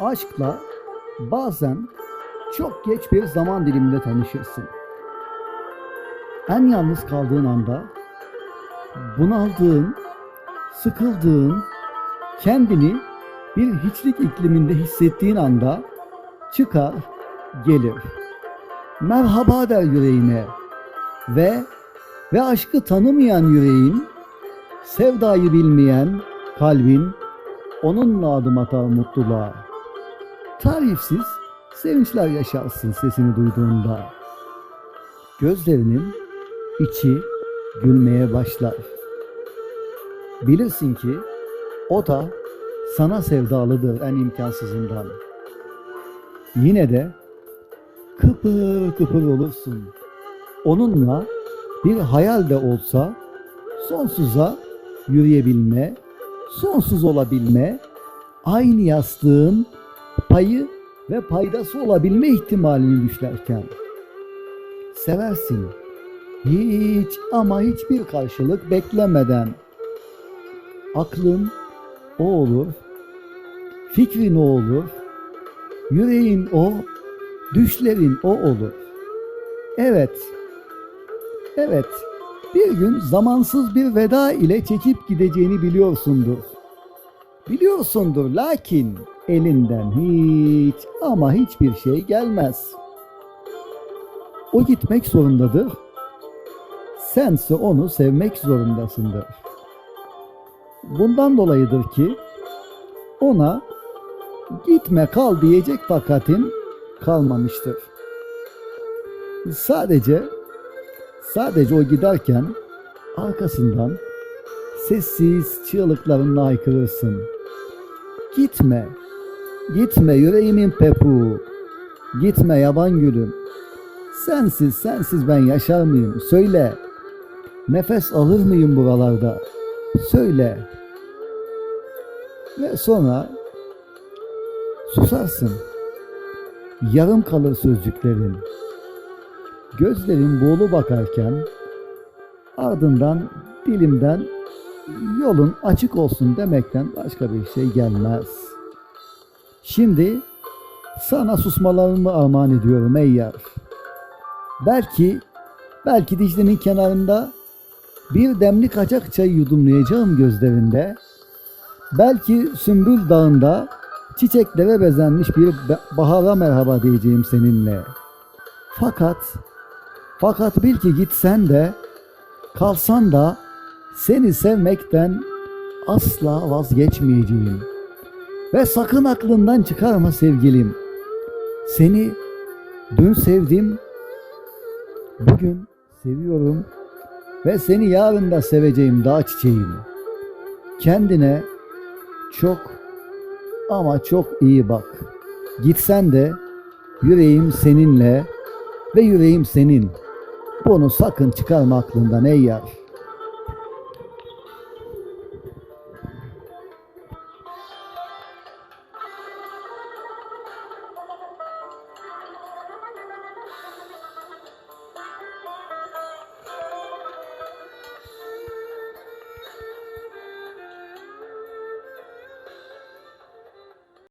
Aşkla bazen çok geç bir zaman diliminde tanışırsın. En yalnız kaldığın anda, bunaldığın, sıkıldığın, kendini bir hiçlik ikliminde hissettiğin anda çıkar, gelir. Merhaba der yüreğine ve ve aşkı tanımayan yüreğin, sevdayı bilmeyen kalbin onunla adım atar mutluluğa. Tarifsiz sevinçler yaşarsın sesini duyduğunda. Gözlerinin içi gülmeye başlar. Bilirsin ki o da sana sevdalıdır en imkansızından. Yine de kıpır kıpır olursun. Onunla bir hayal de olsa sonsuza yürüyebilme, sonsuz olabilme, aynı yastığın payı ve paydası olabilme ihtimalini düşlerken seversin. Hiç ama hiçbir karşılık beklemeden aklın o olur, fikrin o olur, yüreğin o, düşlerin o olur. Evet, evet, bir gün zamansız bir veda ile çekip gideceğini biliyorsundur. Biliyorsundur lakin elinden hiç ama hiçbir şey gelmez. O gitmek zorundadır. Sense onu sevmek zorundasındır. Bundan dolayıdır ki ona gitme kal diyecek takatin kalmamıştır. Sadece sadece o giderken arkasından sessiz çığlıklarınla haykırırsın. Gitme, gitme yüreğimin pepuğu, gitme yaban gülüm. Sensiz, sensiz ben yaşar mıyım? Söyle, nefes alır mıyım buralarda? Söyle. Ve sonra susarsın. Yarım kalır sözcüklerin. Gözlerin buğulu bakarken ardından dilimden yolun açık olsun demekten başka bir şey gelmez. Şimdi sana susmalarımı armağan ediyorum ey yar. Belki, belki Dicle'nin kenarında bir demli kaçak çay yudumlayacağım gözlerinde. Belki Sümbül Dağı'nda çiçeklere bezenmiş bir bahara merhaba diyeceğim seninle. Fakat, fakat bil ki gitsen de, kalsan da seni sevmekten asla vazgeçmeyeceğim. Ve sakın aklından çıkarma sevgilim. Seni dün sevdim, bugün seviyorum ve seni yarın da seveceğim dağ çiçeğim. Kendine çok ama çok iyi bak. Gitsen de yüreğim seninle ve yüreğim senin. Bunu sakın çıkarma aklından ey yar.